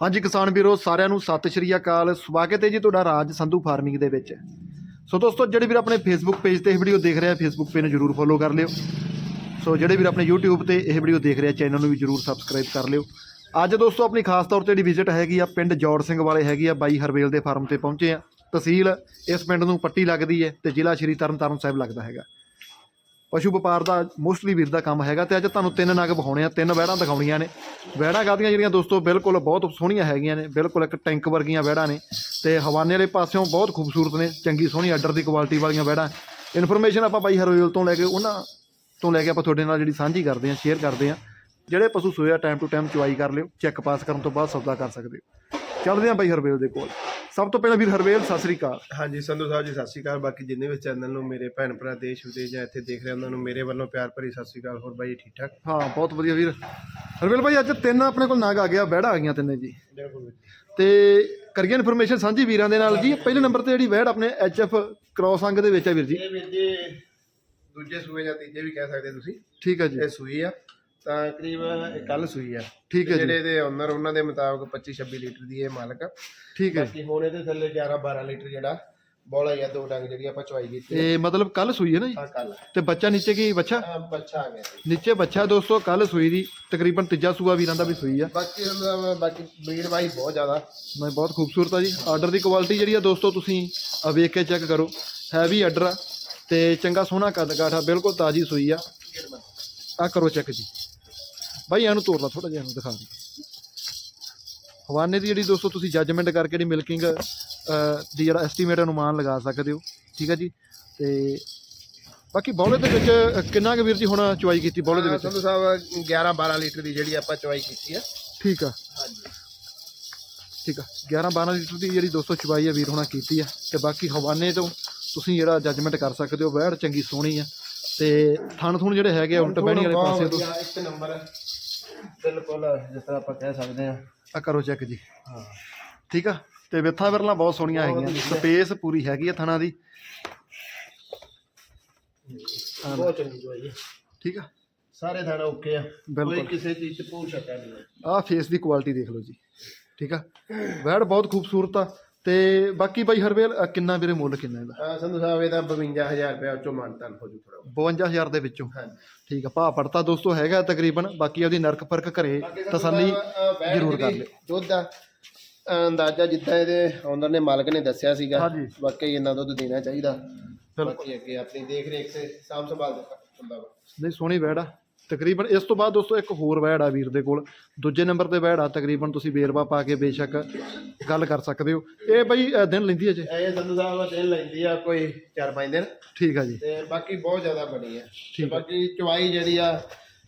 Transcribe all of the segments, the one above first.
ਹਾਂਜੀ ਕਿਸਾਨ ਵੀਰੋ, ਸਾਰਿਆਂ ਨੂੰ ਸਤਿ ਸ਼੍ਰੀ ਅਕਾਲ। ਸਵਾਗਤ ਹੈ ਜੀ ਤੁਹਾਡਾ ਰਾਜ ਸੰਧੂ ਫਾਰਮਿੰਗ ਦੇ ਵਿੱਚ। ਸੋ ਦੋਸਤੋ, ਜਿਹੜੇ ਵੀਰ ਆਪਣੇ ਫੇਸਬੁੱਕ ਪੇਜ ਤੇ ਇਹ ਵੀਡੀਓ ਦੇਖ ਰਹੇ ਆ ਫੇਸਬੁੱਕ ਪੇਜ ਨੂੰ ਜਰੂਰ ਫੋਲੋ ਕਰ ਲਿਓ। ਸੋ ਜਿਹੜੇ ਵੀਰ ਆਪਣੇ YouTube ਤੇ ਇਹ ਵੀਡੀਓ ਦੇਖ ਰਹੇ ਆ, ਚੈਨਲ ਨੂੰ ਵੀ ਜਰੂਰ ਸਬਸਕ੍ਰਾਈਬ ਕਰ ਲਿਓ। ਅੱਜ ਦੋਸਤੋ, ਆਪਣੀ ਖਾਸ ਤੌਰ ਤੇ ਜਿਹੜੀ ਵਿਜ਼ਿਟ ਹੈਗੀ ਆ, ਪਿੰਡ ਜੋੜ ਸਿੰਘ ਵਾਲੇ ਹੈਗੀ ਆ, ਬਾਈ ਹਰਵੇਲ ਦੇ ਫਾਰਮ ਤੇ ਪਹੁੰਚੇ ਆ। ਤਹਿਸੀਲ ਇਸ ਪਿੰਡ ਨੂੰ ਪੱਟੀ ਲੱਗਦੀ ਹੈ ਤੇ ਜ਼ਿਲ੍ਹਾ ਸ਼੍ਰੀ ਤਰਨਤਾਰਨ ਸਾਹਿਬ ਲੱਗਦਾ ਹੈਗਾ। ਪਸ਼ੂ ਵਪਾਰ ਦਾ ਮੋਸਟਲੀ ਵੀਰ ਦਾ ਕੰਮ ਹੈਗਾ ਤੇ ਅੱਜ ਤੁਹਾਨੂੰ ਤਿੰਨ ਨਗ ਵਿਖਾਉਣੇ ਆ, ਤਿੰਨ ਵਹਿੜਾਂ ਦਿਖਾਉਣੀਆਂ ਨੇ। ਵਹਿੜਾਂ ਕਾਹਦੀਆਂ ਜਿਹੜੀਆਂ ਦੋਸਤੋ, ਬਿਲਕੁਲ ਬਹੁਤ ਸੋਹਣੀਆਂ ਹੈਗੀਆਂ ਨੇ, ਬਿਲਕੁਲ ਇੱਕ ਟੈਂਕ ਵਰਗੀਆਂ ਵਹਿੜਾਂ ਨੇ ਤੇ ਹਵਾਨੇ ਵਾਲੇ ਪਾਸਿਓਂ ਬਹੁਤ ਖੂਬਸੂਰਤ ਨੇ, ਚੰਗੀ ਸੋਹਣੀ ਅੱਡਰ ਦੀ ਕੁਆਲਿਟੀ ਵਾਲੀਆਂ ਵਹਿੜਾਂ। ਇਨਫੋਰਮੇਸ਼ਨ ਆਪਾਂ ਬਾਈ ਹਰਵੇਲ ਤੋਂ ਲੈ ਕੇ ਉਹਨਾਂ ਤੋਂ ਲੈ ਕੇ ਆਪਾਂ ਤੁਹਾਡੇ ਨਾਲ ਜਿਹੜੀ ਸਾਂਝੀ ਕਰਦੇ ਹਾਂ ਸ਼ੇਅਰ ਕਰਦੇ ਹਾਂ। ਜਿਹੜੇ ਪਸ਼ੂ ਸੋਇਆ ਟਾਈਮ ਟੂ ਟਾਈਮ ਚੁਆਈ ਕਰ ਲਿਓ ਚੈੱਕ ਪਾਸ ਕਰਨ ਤੋਂ ਬਾਅਦ ਸੌਦਾ ਕਰ ਸਕਦੇ ਹੋ। ਚੱਲਦੇ ਹਾਂ ਬਾਈ ਹਰਵੇਲ ਦੇ ਕੋਲ। ਸਭ ਤੋਂ ਪਹਿਲਾਂ ਵੀਰ ਹਰਵੇਲ ਸਤਿ ਸ੍ਰੀ ਅਕਾਲ। ਹਾਂਜੀ ਸੰਧੂ ਸਾਹਿਬ ਜੀ ਸਤਿ ਸ਼੍ਰੀ ਅਕਾਲ। ਬਾਕੀ ਜਿੰਨੇ ਵੀ ਚੈਨਲ ਨੂੰ ਮੇਰੇ ਭੈਣ ਭਰਾ ਦੇਸ਼ ਵਿਦੇਸ਼ ਜਾਂ ਇੱਥੇ ਦੇਖ ਰਹੇ ਉਹਨਾਂ ਨੂੰ ਮੇਰੇ ਵੱਲੋਂ ਪਿਆਰ ਭਰੀ ਸਤਿ ਸ਼੍ਰੀ ਅਕਾਲ। ਹੋਰ ਬਾਈ ਠੀਕ ਠਾਕ? ਹਾਂ ਬਹੁਤ ਵਧੀਆ ਵੀਰ। ਹਰਵੇਲ ਭਾਈ ਅੱਜ ਤਿੰਨ ਆਪਣੇ ਕੋਲ ਨਾਗ ਆ ਗਿਆ ਵਹਿੜਾ ਆ ਗਈਆਂ ਤਿੰਨੇ ਜੀ। ਬਿਲਕੁਲ ਤੇ ਕਰੀਏ ਇਨਫੋਰਮੇਸ਼ਨ ਸਾਂਝੀ ਵੀਰਾਂ ਦੇ ਨਾਲ। ਜੀ ਪਹਿਲੇ ਨੰਬਰ ਤੇ ਜਿਹੜੀ ਵਹਿੜ ਆਪਣੇ ਐਚਐਫ ਕ੍ਰੋਸ ਅੰਗ ਦੇ ਵਿੱਚ ਹੈ ਵੀਰ ਜੀ। ਇਹ ਵੀਰ ਜੀ ਦੂਜੇ ਸੂਏ ਜਾਂ ਤੀਜੇ ਵੀ ਕਹਿ ਸਕਦੇ ਤੁਸੀਂ। ਠੀਕ ਹੈ ਜੀ। ਇਹ ਸੂਈ ਆ। ਤਾਂ ਕਰੀਬ ਕੱਲ ਸੂਈ ਆ। ਠੀਕ ਹੈ ਜੀ। ਜਿਹੜੇ ਇਹਦੇ ਓਨਰ ਉਹਨਾਂ ਦੇ ਮੁਤਾਬਕ 25 26 ਲੀਟਰ ਦੀ ਇਹ ਮਾਲਕ ਠੀਕ ਹੈ ਬਾਕੀ ਹੁਣ ਇਹਦੇ ਥੱਲੇ 11 12 ਲੀਟਰ ਜਿਹੜਾ ਬੋਲਾ ਆ ਦੋ ਡੰਗ ਜਿਹੜੀ ਆਪਾਂ ਚਵਾਈ ਕੀਤੀ ਇਹ ਮਤਲਬ ਕੱਲ ਸੂਈ ਹੈ ਨਾ ਜੀ? ਆ ਕੱਲ ਤੇ ਬੱਚਾ ਨੀਚੇ ਕੀ ਬੱਚਾ? ਆ ਬੱਚਾ ਆ ਗਿਆ ਜੀ। ਨੀਚੇ ਬੱਚਾ ਦੋਸਤੋ ਕੱਲ ਸੂਈ ਦੀ ਤਕਰੀਬਨ ਤੀਜਾ ਸੂਆ ਵੀਰਾਂ ਦਾ ਵੀ ਸੂਈ ਆ। ਬਾਕੀ ਬਾਕੀ ਬਰੀਡ ਵਾਈ ਬਹੁਤ ਜ਼ਿਆਦਾ। ਮੈਂ ਬਹੁਤ ਖੂਬਸੂਰਤ ਆ ਜੀ। ਆਰਡਰ ਦੀ ਕੁਆਲਿਟੀ ਜਿਹੜੀ ਆ ਦੋਸਤੋ ਤੁਸੀਂ ਆ ਵੇਖ ਕੇ ਚੈੱਕ ਕਰੋ। ਹੈਵੀ ਆਰਡਰ ਆ। ਤੇ ਚੰਗਾ ਸੋਹਣਾ ਕੱਦ ਕਾਠਾ ਬਿਲਕੁਲ ਤਾਜੀ ਸੂਈ ਆ। ਆ ਕਰੋ ਚੈੱਕ ਜੀ। ਬਾਈ ਇਹਨੂੰ ਤੋੜ ਲਾ ਥੋੜਾ ਜਿਹਾ ਇਹਨੂੰ ਦਿਖਾ ਦੇ। ਹਵਾਨੇ ਦੀ ਜਿਹੜੀ ਦੋਸਤੋ ਤੁਸੀਂ ਜੱਜਮੈਂਟ ਕਰਕੇ ਜਿਹੜੀ ਮਿਲਕਿੰਗ ਦੀ ਜਿਹੜਾ ਐਸਟੀਮੇਟ ਅਨੁਮਾਨ ਲਗਾ ਸਕਦੇ ਹੋ ਠੀਕ ਹੈ ਜੀ? ਤੇ ਬਾਕੀ ਬੌਲੇ ਦੇ ਵਿੱਚ ਕਿੰਨਾ ਕੁ ਵੀਰ ਜੀ ਹੁਣ ਚੁਆਈ ਕੀਤੀ ਬੌਲੇ ਦੇ ਵਿੱਚ? ਸੰਧੂ ਸਾਹਿਬ 11 12 ਲੀਟਰ ਦੀ ਜਿਹੜੀ ਆਪਾਂ ਚਵਾਈ ਕੀਤੀ ਆ। ਠੀਕ ਆ। ਹਾਂਜੀ। ਠੀਕ ਆ। 11 12 ਲੀਟਰ ਦੀ ਜਿਹੜੀ 200 ਚਵਾਈ ਆ ਵੀਰ ਹੋਣਾ ਕੀਤੀ ਆ। ਤੇ ਬਾਕੀ ਹਵਾਨੇ ਤੋਂ ਤੁਸੀਂ ਜਿਹੜਾ ਜੱਜਮੈਂਟ ਕਰ ਸਕਦੇ ਹੋ ਵਹਿੜ ਚੰਗੀ ਸੋਹਣੀ ਆ। ਤੇ ਥਣ ਥੁਣ ਜਿਹੜੇ ਹੈਗੇ ਉਲਟ ਬਹਿਣੀ ਵਾਲੇ ਪਾਸੇ ਤੋਂ। ਇੱਕ ਨੰਬਰ। ਬਿਲਕੁਲ ਜਿਸ ਤਰ੍ਹਾਂ ਆਪਾਂ ਕਹਿ ਸਕਦੇ ਆ ਆ ਕਰੋ ਚੈੱਕ ਜੀ। ਹਾਂ। ਠੀਕ ਆ? ਤੇ ਵਿਥਾਂ ਵਿਰਲਾਂ ਬਹੁਤ ਸੋਹਣੀਆਂ ਹੈਗੀਆਂ। ਸਪੇਸ ਪੂਰੀ ਹੈਗੀ ਆ ਥਣਾ ਦੀ। ਬਹੁਤ ਚੰਗੀ ਜਵਾਈ ਹੈ ਠੀਕ ਆ? ਸਾਰੇ ਥਾਣਾ ਓਕੇ ਆ। ਬਿਲਕੁਲ। ਕੋਈ ਕਿਸੇ ਚੀਜ਼ ਚ ਭੂਲ ਸ਼ੱਕਾ ਨਹੀਂ। ਆ ਫੇਸ ਦੀ ਕੁਆਲਿਟੀ ਦੇਖ ਲਓ ਜੀ। ਠੀਕ ਆ? ਵਹਿੜ ਬਹੁਤ ਖੂਬਸੂਰਤ ਆ। ਤੇ ਬਾਕੀ ਬਾਈ ਹਰਵੇਲ ਅ, ਕਿੰਨਾ ਵੀਰੇ ਮੁੱਲ ਕਿੰਨਾ ਇਹਦਾ? ਸੰਧੂ ਸਾਹਿਬ ਇਹਦਾ 52000 ਰੁਪਏ ਉੱਚੋਂ ਮਾਨਤਾਨ ਹੋ ਜੂ ਥੋੜਾ 52000 ਦੇ ਵਿੱਚੋਂ? ਹਾਂਜੀ ਠੀਕ ਆ ਭਾ ਪੜਤਾ ਦੋਸਤੋ ਹੈਗਾ ਤਕਰੀਬਨ ਬਾਕੀ ਉਹਦੀ ਨਰਕ ਫ਼ਰਕ ਘਰੇ ਤਸੱਲੀ ਜ਼ਰੂਰ ਕਰ ਲਿਓ। ਦੁੱਧ ਦਾ ਅਹ, ਅੰਦਾਜ਼ਾ ਜਿੱਦਾਂ ਇਹਦੇ ਓਨਰ ਨੇ ਮਾਲਕ ਨੇ ਦੱਸਿਆ ਸੀਗਾ ਹਾਂਜੀ। ਵਾਕਈ ਇੰਨਾ ਦੁੱਧ ਦੇਣਾ ਚਾਹੀਦਾ। ਬਿਲਕੁਲ। ਬਾਕੀ ਅੱਗੇ ਆਪਣੀ ਦੇਖ ਰੇਖ ਤੇ ਸਾਂਭ ਸੰਭਾਲ ਦੇ ਹੁੰਦਾ ਵਾ। ਨਹੀਂ ਸੋਹਣੀ ਆ। ਤਕਰੀਬਨ ਇਸ ਤੋਂ ਬਾਅਦ ਦੋਸਤੋ ਇੱਕ ਹੋਰ ਵੈੜ ਆ ਵੀਰ ਦੇ ਕੋਲ। ਦੂਜੇ ਨੰਬਰ ਤੇ ਵੈੜ ਆ ਤਕਰੀਬਨ ਤੁਸੀਂ ਵੇਰਵਾ ਪਾ ਕੇ ਬੇਸ਼ੱਕ ਗੱਲ ਕਰ ਸਕਦੇ ਹੋ। ਇਹ ਬਈ ਅ, ਦਿਨ ਲੈਂਦੀ ਹੈ ਜੇ? ਇਹ ਸੰਧੂ ਸਾਹਿਬ ਦਿਨ ਲੈਂਦੀ ਆ ਕੋਈ 4-5 ਦਿਨ। ਠੀਕ ਆ ਜੀ। ਤੇ ਬਾਕੀ ਬਹੁਤ ਜ਼ਿਆਦਾ ਬਣੀ ਆ। ਤੇ ਆ। ਬਾਕੀ ਚਵਾਈ ਜਿਹੜੀ ਆ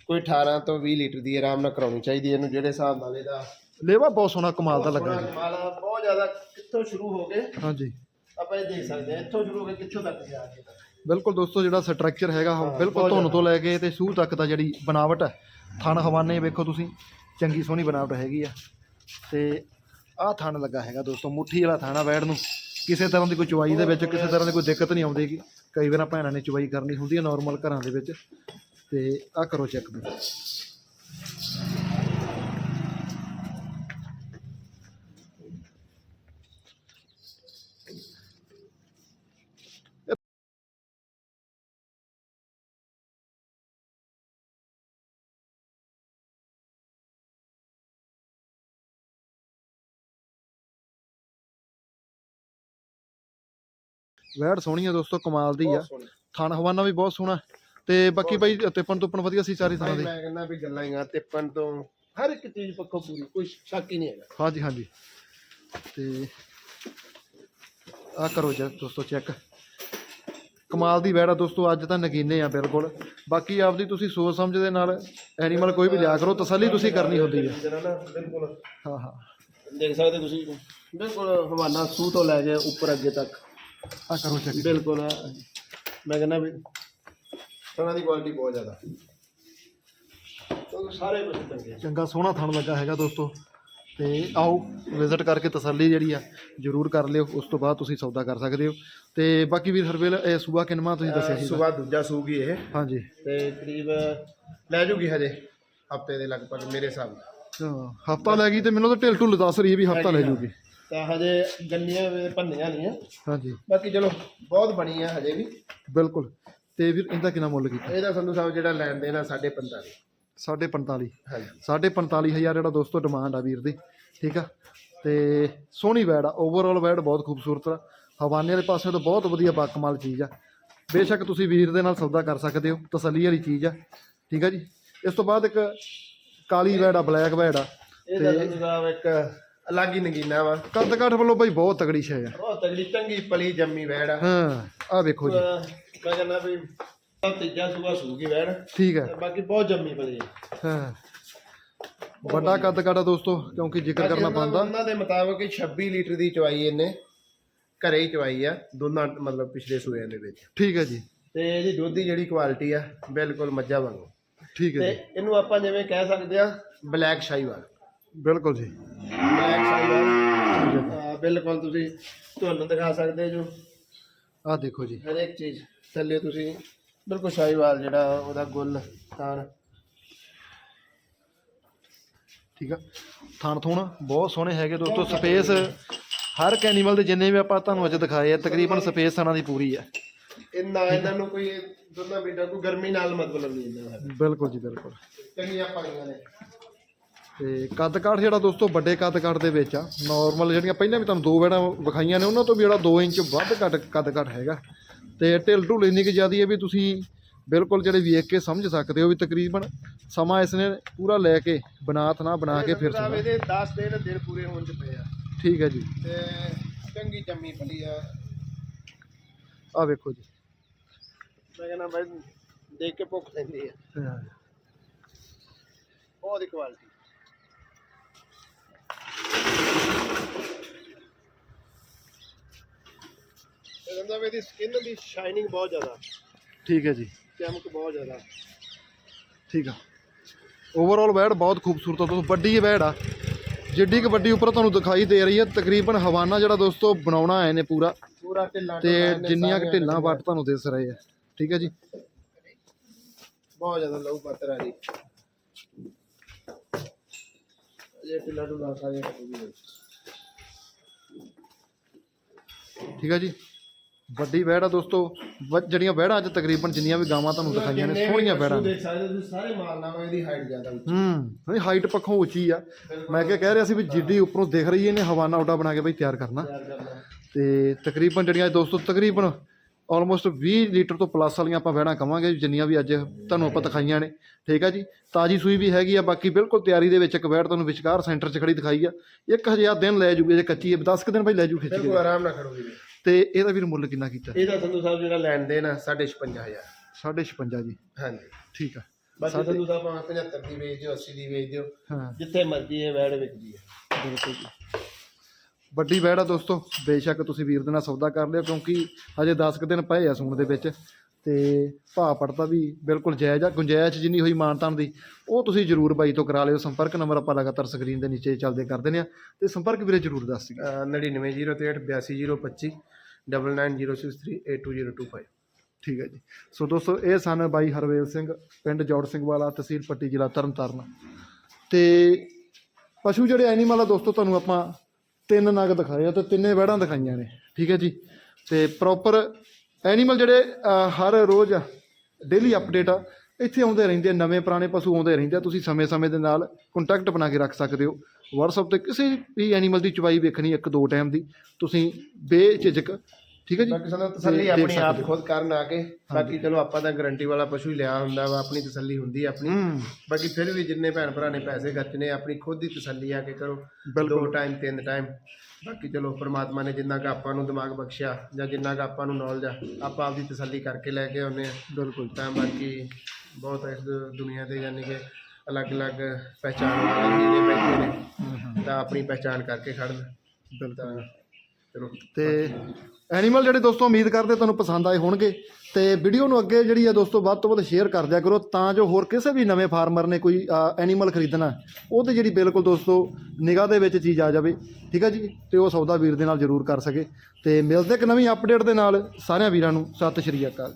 ਕੋਈ 18 ਤੋਂ 20 ਲੀਟਰ ਦੀ ਆਰਾਮ ਨਾਲ ਕਰਾਉਣੀ ਚਾਹੀਦੀ ਇਹਨੂੰ ਜਿਹੜੇ ਹਿਸਾਬ ਨਾਲ ਇਹਦਾ ਲੇਵਾ ਬਹੁਤ ਸੋਹਣਾ ਕਮਾਲ ਦਾ ਲੱਗਾ ਜੀ। ਮਾਲਾ ਬਹੁਤ ਜ਼ਿਆਦਾ ਕਿੱਥੋਂ ਸ਼ੁਰੂ ਹੋ ਕੇ ਹਾਂਜੀ। ਆਪਾਂ ਇਹ ਦੇਖ ਸਕਦੇ ਹਾਂ ਇੱਥੋਂ ਸ਼ੁਰੂ ਹੋ ਕੇ ਕਿੱਥੋਂ ਤੱਕ ਜਾ ਕੇ? ਬਿਲਕੁਲ ਦੋਸਤੋ ਜਿਹੜਾ ਸਟਰਕਚਰ ਹੈਗਾ ਉਹ ਬਿਲਕੁਲ ਧੁੰਨ ਤੋਂ ਲੈ ਕੇ ਤੇ ਸੂਹ ਤੱਕ ਦਾ ਜਿਹੜੀ ਬਣਾਵਟ ਹੈ ਥਣ ਹਵਾਨੇ ਵੇਖੋ ਤੁਸੀਂ ਚੰਗੀ ਸੋਹਣੀ ਬਣਾਵਟ ਹੈਗੀ ਆ। ਤੇ ਆਹ ਥਣ ਲੱਗਾ ਹੈਗਾ ਦੋਸਤੋ ਮੁੱਠੀ ਵਾਲਾ ਥਾਣਾ ਵੈੜ ਨੂੰ। ਕਿਸੇ ਤਰ੍ਹਾਂ ਦੀ ਕੋਈ ਚੁਆਈ ਦੇ ਵਿੱਚ ਕਿਸੇ ਤਰ੍ਹਾਂ ਦੀ ਕੋਈ ਦਿੱਕਤ ਨਹੀਂ ਆਉਂਦੀਗੀ। ਕਈ ਵਾਰ ਭੈਣਾਂ ਨੇ ਚੁਆਈ ਕਰਨੀ ਹੁੰਦੀ ਹੈ ਨਾਰਮਲ ਘਰਾਂ ਦੇ ਵਿੱਚ। ਤੇ ਆਹ ਕਰੋ ਚੈੱਕ ਵੈੜ ਸੋਹਣੀ ਆ ਦੋਸਤੋ ਕਮਾਲ ਦੀ ਆ। ਥਣ ਹਵਾਨਾ ਵੀ ਬਹੁਤ ਸੋਹਣਾ। ਤੇ ਬਾਕੀ ਬਾਈ ਤਿੱਪਣ ਤੁੱਪਣ ਵਧੀਆ ਸੀ ਭਾਈ ਦੀ। ਮੈਂ ਕਹਿੰਦਾ ਵੀ ਗੱਲਾਂ ਹੀ ਆ ਤਿੱਪਣ ਤੋਂ ਹਰ ਇੱਕ ਚੀਜ਼ ਪੱਖੋਂ ਪੂਰੀ ਕੋਈ ਸ਼ੱਕ ਹੀ ਨਹੀਂ ਹੈਗਾ। ਹਾਂਜੀ ਹਾਂਜੀ। ਤੇ ਆ ਕਰੋ ਜੀ ਦੋਸਤੋ ਚੈੱਕ। ਕਮਾਲ ਦੀ ਵੈੜ ਆ ਦੋਸਤੋ ਅੱਜ ਤਾਂ ਨਗੀਨੇ ਆ ਬਿਲਕੁਲ। ਬਾਕੀ ਆਪਦੀ ਤੁਸੀਂ ਸੋਚ ਸਮਝ ਦੇ ਨਾਲ ਐਨੀਮਲ ਕੋਈ ਵੀ ਲਿਆ ਕਰੋ ਤਸੱਲੀ ਤੁਸੀਂ ਕਰਨੀ ਹੁੰਦੀ ਹੈ ਬਿਲਕੁਲ। ਹਾਂ ਹਾਂ। ਦੇਖ ਸਕਦੇ ਤੁਸੀਂ ਬਿਲਕੁਲ ਹਵਾਨਾ ਸੂ ਤੋਂ ਲੈ ਕੇ ਉੱਪਰ ਅੱਗੇ ਤੱਕ। ਆ ਕਰੋ ਚੈੱਕ ਬਿਲਕੁਲ ਮੈਂ ਕਹਿੰਦਾ ਵੀ ਉਹਨਾਂ ਦੀ ਕੁਆਲਿਟੀ ਬਹੁਤ ਜ਼ਿਆਦਾ। ਉਹ ਸਾਰੇ ਕੁਝ ਚੰਗੇ ਆ। ਚੰਗਾ ਸੋਹਣਾ ਥਣ ਲੱਗਾ ਹੈਗਾ ਦੋਸਤੋ। ਤੇ ਆਓ ਵਿਜ਼ਿਟ ਕਰਕੇ ਤਸੱਲੀ ਜਿਹੜੀ ਆ ਜਰੂਰ ਕਰ ਲਿਓ। ਉਸ ਤੋਂ ਬਾਅਦ ਤੁਸੀਂ ਸੌਦਾ ਕਰ ਸਕਦੇ ਹੋ। ਤੇ ਬਾਕੀ ਵੀਰ ਹਰਵੇਲ ਇਹ ਸੂਆ ਕਿਨਮਾ ਤੁਸੀਂ ਦੱਸਿਆ ਸੀ ਸੁਬਾਹ ਦੂਜਾ ਸੂਗੀ ਇਹ? ਹਾਂਜੀ। ਤੇ ਕਰੀਬ ਲੈ ਜੂਗੀ ਹਜੇ? ਹਫ਼ਤੇ ਦੇ ਲਗਭਗ ਮੇਰੇ ਹਿਸਾਬ ਨਾਲ। ਹਫਤਾ ਲੈ ਗਈ ਤੇ ਮੈਨੂੰ ਤਾਂ ਢਿੱਲ ਢੁੱਲ ਦੱਸ ਰਹੀ ਹੈ ਵੀ ਹਫਤਾ ਲੈ ਜੂਗੀ। ਤਾਂ ਹਜੇ ਗੰਨੀਆਂ ਵੇ ਭੰਨੀਆਂ ਨਹੀਂ ਆ। ਹਾਂਜੀ। ਬਾਕੀ ਚਲੋ ਬਹੁਤ ਬਣੀ ਆ ਹਜੇ ਵੀ। ਬਿਲਕੁਲ। ਤੇ ਵੀਰ ਇਹਦਾ ਕਿੰਨਾ ਮੁੱਲ ਕੀਤਾ? ਇਹਦਾ ਸੰਧੂ ਸਾਹਿਬ ਜਿਹੜਾ ਲੈਣ ਦੇਣਾ 45 ਸਾਢੇ 45 ਹਾਂਜੀ। ਸਾਢੇ 45000 ਜਿਹੜਾ ਦੋਸਤੋ ਡਿਮਾਂਡ ਆ ਵੀਰ ਦੀ ਠੀਕ ਆ? ਤੇ ਸੋਹਣੀ ਵੈੜ ਆ ਓਵਰਆਲ ਵੈੜ ਬਹੁਤ ਖੂਬਸੂਰਤ ਆ। ਹਵਾਨੇ ਵਾਲੇ ਪਾਸੇ ਤੋਂ ਬਹੁਤ ਵਧੀਆ ਬਾਕਮਾਲ ਚੀਜ਼ ਆ। ਬੇਸ਼ੱਕ ਤੁਸੀਂ ਵੀਰ ਦੇ ਨਾਲ ਸੌਦਾ ਕਰ ਸਕਦੇ ਹੋ ਤਸੱਲੀ ਵਾਲੀ ਚੀਜ਼ ਆ। ਠੀਕ ਆ ਜੀ? ਇਸ ਤੋਂ ਬਾਅਦ ਇੱਕ ਕਾਲੀ ਵੈੜ ਆ ਬਲੈਕ ਵੈੜ ਆ। ਇਹਦਾ ਸੰਧੂ ਸਾਹਿਬ ਇੱਕ ਅਲੱਗ ਹੀ ਨਗੀਨਾ ਵਾ। ਕੱਦ ਕਾਠ ਵੱਲੋਂ ਬਈ ਬਹੁਤ ਤਗੜੀ ਸ਼ੈ ਆ। ਬਹੁਤ ਤਗੜੀ ਚੰਗੀ ਪਲੀ ਜੰਮੀ ਵੈੜ ਆ। ਹਾਂ ਆ ਵੇਖੋ ਜੀ। ਅਹ ਮੈਂ ਕਹਿੰਦਾ ਵੀ ਸਭ ਤੀਜਾ ਸੂਆ ਸੂਗੀ ਵੈੜ। ਠੀਕ ਹੈ ਤੇ ਬਾਕੀ ਬਹੁਤ ਜੰਮੀ ਪਲੀ ਆ। ਹਾਂ। ਵੱਡਾ ਕੱਦ ਕਾਠ ਆ ਦੋਸਤੋ ਕਿਉਂਕਿ ਜ਼ਿਕਰ ਕਰਨਾ ਉਹਨਾਂ- ਪੈਂਦਾ। ਉਹਨਾਂ ਦੇ ਮੁਤਾਬਕ ਹੀ 26 ਲੀਟਰ ਦੀ ਚਵਾਈ ਇਹਨੇ ਘਰੇ ਹੀ ਚਵਾਈ ਆ ਦੋਨਾਂ ਮਤਲਬ ਪਿਛਲੇ ਸੂਆਂ ਦੇ ਵਿੱਚ। ਠੀਕ ਹੈ ਜੀ। ਤੇ ਇਹਦੀ ਦੁੱਧ ਦੀ ਜਿਹੜੀ ਕੁਆਲਿਟੀ ਆ ਬਿਲਕੁਲ ਮੱਝਾਂ ਵਾਂਗੂ। ਠੀਕ ਤੇ ਹੈ ਜੀ। ਇਹਨੂੰ ਆਪਾਂ ਜਿਵੇਂ ਕਹਿ ਸਕਦੇ ਆ ਬਲੈਕ ਸ਼ਾਹੀਵਾਲ ਬਿਲਕੁਲ ਜੀ। ਬਿਲਕੁਲ ਤੁਸੀਂ ਤੁਹਾਨੂੰ ਦਿਖਾ ਸਕਦੇ ਜੋ। ਆ ਦੇਖੋ ਜੀ। ਹਰੇਕ ਚੀਜ਼ ਥੱਲੇ ਤੁਸੀਂ ਬਿਲਕੁਲ ਸ਼ਾਹੀਵਾਲ ਜਿਹੜਾ ਉਹਦਾ ਗੁੱਲ ਤਾਂ ਠੀਕ ਆ। ਥਣ ਥੁਣ ਬਹੁਤ ਸੋਹਣੇ ਹੈਗੇ ਦੋਸਤੋ ਸਪੇਸ ਹਰ ਇੱਕ ਐਨੀਮਲ ਦੇ ਜਿੰਨੇ ਵੀ ਆਪਾਂ ਤੁਹਾਨੂੰ ਅੱਜ ਦਿਖਾਏ ਆ ਤਕਰੀਬਨ ਸਪੇਸ ਥਣਾਂ ਦੀ ਪੂਰੀ ਆ। ਇਹ ਨਾ ਇਹਨਾਂ ਨੂੰ ਕੋਈ ਦੋਨਾਂ ਮਿੰਟਾਂ ਕੋਈ ਗਰਮੀ ਨਾਲ ਮਤਲਬ ਨਹੀਂ ਇਹਨਾਂ ਦਾ ਬਿਲਕੁਲ ਜੀ ਬਿਲਕੁਲ। ਚੰਗੀਆਂ ਪਾਈਆਂ ਨੇ। ਤੇ ਕੱਦ ਕਾਠ ਜਿਹੜਾ ਦੋਸਤੋ ਵੱਡੇ ਕੱਦ ਕਾਠ ਦੇ ਵਿੱਚ ਆ। ਨਾਰਮਲ ਜਿਹੜੀਆਂ ਪਹਿਲਾਂ ਵੀ ਤੁਹਾਨੂੰ ਦੋ ਵੇੜਾਂ ਵਿਖਾਈਆਂ ਨੇ ਉਹਨਾਂ ਤੋਂ ਵੀ ਜਿਹੜਾ 2 ਇੰਚ ਵੱਧ ਕੱਦ ਕੱਦ ਕਾਠ ਹੈਗਾ। ਤੇ ਢਿੱਲ ਢੁੱਲ ਇੰਨੀ ਕਿ ਜ਼ਿਆਦੀ ਹੈ ਵੀ ਤੁਸੀਂ ਬਿਲਕੁਲ ਜਿਹੜੇ ਵੇਖ ਕੇ ਸਮਝ ਸਕਦੇ ਹੋ ਵੀ ਤਕਰੀਬਨ ਸਮਾਂ ਇਸ ਨੇ ਪੂਰਾ ਲੈ ਕੇ ਬਨਾਤ ਨਾ ਬਣਾ ਕੇ ਫਿਰ ਸੁਣਾ ਇਹਦੇ 10 ਦਿਨ ਦਿਨ ਪੂਰੇ ਹੋਣ ਚ ਪਏ ਆ। ਠੀਕ ਹੈ ਜੀ। ਤੇ ਚੰਗੀ ਜੰਮੀ ਪਲੀ ਆ। ਆ ਵੇਖੋ ਜੀ। ਮੈਂ ਕਹਿੰਦਾ ਬਾਈ ਦੇਖ ਕੇ ਭੁੱਖ ਲੈਂਦੀ ਆ। ਹਾਂ। ਬਹੁਤ ਹੀ ਕੁਆਲਿਟੀ ਕਹਿੰਦਾ ਵੀ ਇਹਦੀ ਸਕਿਨ ਦੀ ਸ਼ਾਈਨਿੰਗ ਬਹੁਤ ਜ਼ਿਆਦਾ। ਠੀਕ ਹੈ ਜੀ। ਚਮਕ ਬਹੁਤ ਜ਼ਿਆਦਾ। ਠੀਕ ਆ। ਓਵਰਆਲ ਵੈੜ ਬਹੁਤ ਖੂਬਸੂਰਤ ਆ ਦੋਸਤੋ ਵੱਡੀ ਵੈੜ ਆ। ਜਿੱਡੀ ਕਿ ਵੱਡੀ ਉੱਪਰ ਤੁਹਾਨੂੰ ਦਿਖਾਈ ਦੇ ਰਹੀ ਹੈ ਤਕਰੀਬਨ ਹਵਾਨਾ ਜਿਹੜਾ ਦੋਸਤੋ ਬਣਾਉਣਾ ਹੈ ਨੇ ਪੂਰਾ। ਪੂਰਾ ਢਿੱਲਾ ਤੇ ਜਿੰਨੀਆਂ ਕਿ ਢਿੱਲਾਂ ਵੱਟ ਤੁਹਾਨੂੰ ਦਿਸ ਰਹੇ ਆ। ਠੀਕ ਹੈ ਜੀ। ਬਹੁਤ ਜ਼ਿਆਦਾ ਲਹੂ ਪੱਤਰ ਆ ਜੀ। ਇਹ ਢਿੱਲਾ ਢੁੱਲਾ ਸਾਰੇ ਠੀਕ ਹੈ ਜੀ। ਵੱਡੀ ਵੈੜ ਆ ਦੋਸਤੋ। ਵ- ਜਿਹੜੀਆਂ ਵੈੜਾਂ ਅੱਜ ਤਕਰੀਬਨ ਜਿੰਨੀਆਂ ਵੀ ਗਾਵਾਂ ਤੁਹਾਨੂੰ ਦਿਖਾਈਆਂ ਨੇ ਸੋਹਣੀਆਂ ਵੈੜਾਂ ਨੇ। ਦੇਖ ਸਕਦੇ ਤੁਸੀਂ ਸਾਰੇ ਮਾਲ ਨਾਲੋਂ ਇਹਦੀ ਹਾਈਟ ਜ਼ਿਆਦਾ ਉੱਚੀ। ਹੂੰ ਨਹੀਂ ਹਾਈਟ ਪੱਖੋਂ ਉੱਚੀ ਆ। ਮੈਂ ਕਿਹਾ ਕਹਿ ਰਿਹਾ ਸੀ ਵੀ ਜਿੱਡੀ ਉੱਪਰੋਂ ਦਿਖ ਰਹੀ ਹੈ ਇਹਨੇ ਹਵਾਨਾ ਉੱਡਾ ਬਣਾ ਕੇ ਬਈ ਤਿਆਰ ਕਰਨਾ। ਤਿਆਰ ਕਰਨਾ। ਤੇ ਤਕਰੀਬਨ ਜਿਹੜੀਆਂ ਦੋਸਤੋ ਤਕਰੀਬਨ ਆਲਮੋਸਟ 20 ਲੀਟਰ ਤੋਂ ਪਲੱਸ ਵਾਲੀਆਂ ਆਪਾਂ ਵੈੜਾਂ ਕਵਾਂਗੇ ਜਿੰਨੀਆਂ ਵੀ ਅੱਜ ਤੁਹਾਨੂੰ ਆਪਾਂ ਦਿਖਾਈਆਂ ਨੇ। ਠੀਕ ਆ ਜੀ? ਤਾਜੀ ਸੂਈ ਵੀ ਹੈਗੀ ਆ ਬਾਕੀ ਬਿਲਕੁਲ ਤਿਆਰੀ ਦੇ ਵਿੱਚ ਇੱਕ ਵੈੜ ਤੁਹਾਨੂੰ ਵਿਚਕਾਰ ਸੈਂਟਰ 'ਚ ਖੜੀ ਦਿਖਾਈ ਆ। ਇੱਕ ਹਜ਼ਾਰ ਦਿਨ ਲੈ ਜੂਗੇ ਜੇ ਕੱਚੀ ਹੈ 10 ਕੁ ਦਿਨ ਭਾਈ ਲੈ ਜੂ ਖਿੱਚ ਕੇ। ਬਿਲਕੁਲ ਆਰਾਮ ਨਾਲ ਖੜੋਗੀ। ਤੇ ਇਹਦਾ ਵੀਰ ਮੁੱਲ ਕਿੰਨਾ ਕੀਤਾ? ਇਹਦਾ ਸੰਧੂ ਸਾਹਿਬ ਜਿਹੜਾ ਲੈਣ ਦੇਣ ਆ 55000 56 ਜੀ। ਹਾਂਜੀ। ਠੀਕ ਆ। ਬਾਕੀ ਸੰਧੂ ਸਾਹਿਬ ਭਾਵੇਂ 75 ਦੀ ਵੇਚ ਦਿਓ 80 ਦੀ ਵੇਚ ਦਿਓ ਹਾਂ। ਜਿੱਥੇ ਮਰਜ਼ੀ ਇਹ ਵੈੜ ਵਿਕਦੀ ਹੈ ਬਿਲਕੁਲ ਜੀ। ਵੱਡੀ ਵੈੜ ਆ ਦੋਸਤੋ ਬੇਸ਼ੱਕ ਤੁਸੀਂ ਵੀਰ ਦੇ ਨਾਲ ਸੌਦਾ ਕਰ ਲਿਓ ਕਿਉਂਕਿ ਹਜੇ 10 ਕੁ ਦਿਨ ਪਏ ਆ ਸੂਣ ਦੇ ਵਿੱਚ ਤੇ ਭਾਅ ਪੜਤਾ ਵੀ ਬਿਲਕੁਲ ਜਾਇਜ਼ ਆ ਗੁੰਜਾਇਸ਼ ਜਿੰਨੀ ਹੋਈ ਮਾਨਤਾਨ ਦੀ ਉਹ ਤੁਸੀਂ ਜ਼ਰੂਰ ਬਾਈ ਤੋਂ ਕਰਾ ਲਿਓ ਸੰਪਰਕ ਨੰਬਰ ਆਪਾਂ ਲਗਾਤਾਰ ਸਕਰੀਨ ਦੇ ਨੀਚੇ ਚੱਲਦੇ ਕਰ ਦਿੰਦੇ ਆ ਤੇ ਸੰਪਰਕ ਵੀਰੇ ਜ਼ਰੂਰ ਦੱਸ ਦਿਓ। 9903682025 9906382025 ਠੀਕ ਹੈ ਜੀ। ਸੋ ਦੋਸਤੋ, ਇਹ ਸਨ ਬਾਈ ਹਰਵੇਲ ਸਿੰਘ, ਪਿੰਡ ਜੋੜ ਸਿੰਘ ਵਾਲਾ, ਤਹਿਸੀਲ ਪੱਟੀ, ਜ਼ਿਲ੍ਹਾ ਤਰਨਤਾਰਨ। ਤੇ ਪਸ਼ੂ ਜਿਹੜੇ ਐਨੀਮਲ ਆ ਦੋਸਤੋ, ਤੁਹਾਨੂੰ ਆਪਾਂ ਤਿੰਨ ਨਗ ਦਿਖਾਏ ਆ ਤੇ ਤਿੰਨੇ ਵਹਿੜਾਂ ਦਿਖਾਈਆਂ ਨੇ। ਠੀਕ ਹੈ ਜੀ। ਤੇ ਪ੍ਰੋਪਰ ਐਨੀਮਲ ਜਿਹੜੇ ਹਰ ਰੋਜ਼ ਡੇਲੀ ਅਪਡੇਟ ਆ, ਇੱਥੇ ਆਉਂਦੇ ਰਹਿੰਦੇ ਨਵੇਂ ਪੁਰਾਣੇ ਪਸ਼ੂ ਆਉਂਦੇ ਰਹਿੰਦੇ ਆ, ਤੁਸੀਂ ਸਮੇਂ-ਸਮੇਂ ਦੇ ਨਾਲ ਕੰਟੈਕਟ ਬਣਾ ਕੇ ਰੱਖ ਸਕਦੇ ਹੋ। WhatsApp ਤੇ ਕਿਸੇ ਵੀ ਐਨੀਮਲ ਦੀ ਚਵਾਈ ਵੇਖਣੀ ਇੱਕ ਦੋ ਟਾਈਮ ਦੀ ਤੁਸੀਂ ਬੇਝਿਜਕ ਠੀਕ ਹੈ ਜੀ? ਬਾਕੀ ਸਾਨੂੰ ਤਸੱਲੀ ਆਪਣੀ ਆਪ ਖੁਦ ਕਰਨ ਆ ਕੇ ਬਾਕੀ ਚਲੋ ਆਪਾਂ ਤਾਂ ਗਾਰੰਟੀ ਵਾਲਾ ਪਸ਼ੂ ਹੀ ਲਿਆ ਹੁੰਦਾ ਵਾ ਆਪਣੀ ਤਸੱਲੀ ਹੁੰਦੀ ਹੈ ਆਪਣੀ। ਬਾਕੀ ਫਿਰ ਵੀ ਜਿੰਨੇ ਭੈਣ ਭਰਾ ਨੇ ਪੈਸੇ ਖਰਚਨੇ ਆਪਣੀ ਖੁਦ ਦੀ ਤਸੱਲੀ ਆ ਕੇ ਕਰੋ। ਦੋ ਟਾਈਮ ਤਿੰਨ ਟਾਈਮ ਬਾਕੀ ਚਲੋ ਪ੍ਰਮਾਤਮਾ ਨੇ ਜਿੰਨਾ ਕੁ ਆਪਾਂ ਨੂੰ ਦਿਮਾਗ ਬਖਸ਼ਿਆ ਜਾਂ ਜਿੰਨਾ ਕੁ ਆਪਾਂ ਨੂੰ ਨੌਲੇਜ ਆ ਆਪਾਂ ਆਪਦੀ ਤਸੱਲੀ ਕਰਕੇ ਲੈ ਕੇ ਆਉਨੇ ਆ। ਬਿਲਕੁਲ। ਤਾਂ ਬਾਕੀ ਬਹੁਤ ਇਸ ਦੁਨੀਆ ਤੇ ਯਾਨੀ ਕਿ ਅਲੱਗ-ਅਲੱਗ ਪਹਿਚਾਣ ਵਾਲੇ ਜਿਹੜੇ ਬੈਠੇ ਨੇ ਤਾਂ ਆਪਣੀ ਪਹਿਚਾਣ ਕਰਕੇ ਖੜਨ। ਬਿਲਕੁਲ ਤਾਂ ਚਲੋ। ਤੇ ਐਨੀਮਲ ਜਿਹੜੇ ਦੋਸਤੋ ਉਮੀਦ ਕਰਦੇ ਤੁਹਾਨੂੰ ਪਸੰਦ ਆਏ ਹੋਣਗੇ। ਤੇ ਵੀਡੀਓ ਨੂੰ ਅੱਗੇ ਜਿਹੜੀ ਆ ਦੋਸਤੋ ਵੱਧ ਤੋਂ ਵੱਧ ਸ਼ੇਅਰ ਕਰ ਦਿਆ ਕਰੋ ਤਾਂ ਜੋ ਹੋਰ ਕਿਸੇ ਵੀ ਨਵੇਂ ਫਾਰਮਰ ਨੇ ਕੋਈ ਐਨੀਮਲ ਖਰੀਦਣਾ ਉਹਦੇ ਜਿਹੜੀ ਬਿਲਕੁਲ ਦੋਸਤੋ ਨਿਗਾਹ ਦੇ ਵਿੱਚ ਚੀਜ਼ ਆ ਜਾਵੇ। ਠੀਕ ਆ ਜੀ? ਤੇ ਉਹ ਸੌਦਾ ਵੀਰ ਦੇ ਨਾਲ ਜ਼ਰੂਰ ਕਰ ਸਕੇ। ਤੇ ਮਿਲਦੇ ਇੱਕ ਨਵੀਂ ਅਪਡੇਟ ਦੇ ਨਾਲ ਸਾਰਿਆਂ ਵੀਰਾਂ ਨੂੰ ਸਤਿ ਸ਼੍ਰੀ ਅਕਾਲ।